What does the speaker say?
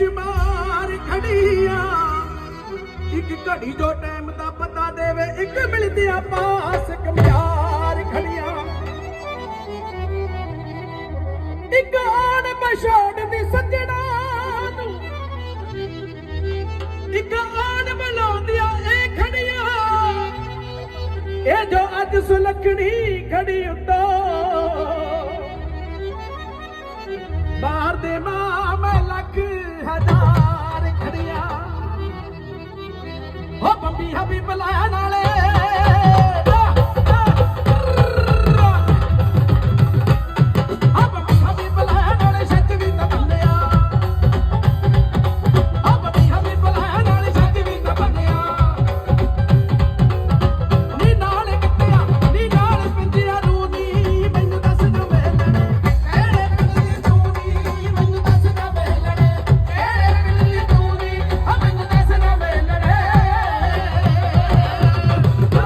ਬੇਸ਼ੁਮਾਰ ਖੜੀਆਂ ਇੱਕ ਘੜੀ ਜੋ ਟਾਈਮ ਦਾ ਪਤਾ ਦੇਵੇ, ਇੱਕ ਮਿਲਦੀ ਪਾਸ ਕਮਿਆਰ ਖੜੀਆਂ। ਇੱਕ ਆਣ ਪਛਾੜ ਦੀ ਸੱਜਣਾ ਨੂੰ। ਇੱਕ ਆਣ ਬੁਲਾਉਂਦੀਆਂ ਇਹ ਖੜੀਆਂ। ਇਹ ਜੋ ਅੱਜ ਸੁਲੱਖਣੀ ਖੜੀ ਉੱਤੋਂ। ਬਾਹਰ ਦੇ ਮਾਂ ਵੀ ਖੜੀਆਂ ਹੋ ਬੰਬੀ ਬੁਲਾਇਆ